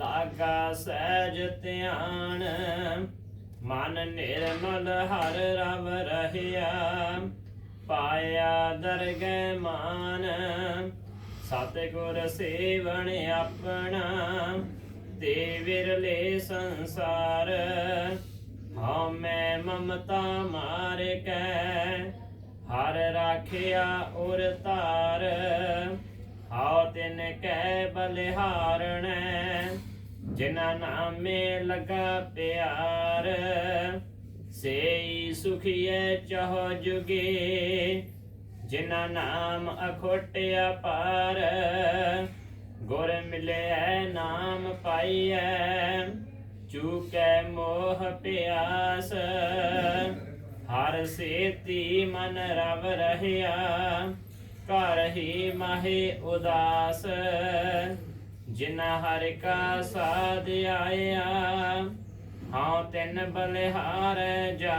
ਲਾਗਾ ਸਹਿਜ ਧਿਆਨ, ਮਨ ਨਿਰਮਲ ਹਰ ਰਵ ਰਹਿਆ, ਪਾਇਆ ਦਰਗਹਿ ਮਾਨ, ਸਤਿਗੁਰ ਸੇਵਣ ਆਪਣਾ, ਤੇ ਵਿਰਲੇ ਸੰਸਾਰ, ਹਉ ਮੈਂ ਮਮਤਾ ਮਾਰ ਕੈ, ਹਰ ਰਾਖਿਆ ਉਰ ਤਾਰ ਹਉ ਤਿਨ ਕੈ ਬਲਿਹਾਰਣੈ। ਜਿਨਾ ਨਾਮੇ ਲਗਾ ਪਿਆਰ, ਸੇਈ ਸੁਖੀਏ ਚਹੁ ਜੁਗੇ। ਜਿਨਾ ਨਾਮ ਅਖੋਟਿਆ ਪਾਰ ਗੁਰ ਮਿਲਿਆ ਨਾਮ ਪਾਈਐ ਚੂਕੈ ਮੋਹ ਪਿਆਸ, ਹਰ ਸੇਤੀ ਮਨ ਰਵ ਰਹਿਆ। ਘਰ ਹੀ ਮਾਹੇ ਉਦਾਸ ਜਿਨਾ ਹਰਿ ਕਾ ਸਾਧ ਆਇਆ ਹਉ ਤਿਨ ਬਲਿਹਾਰ ਜਾ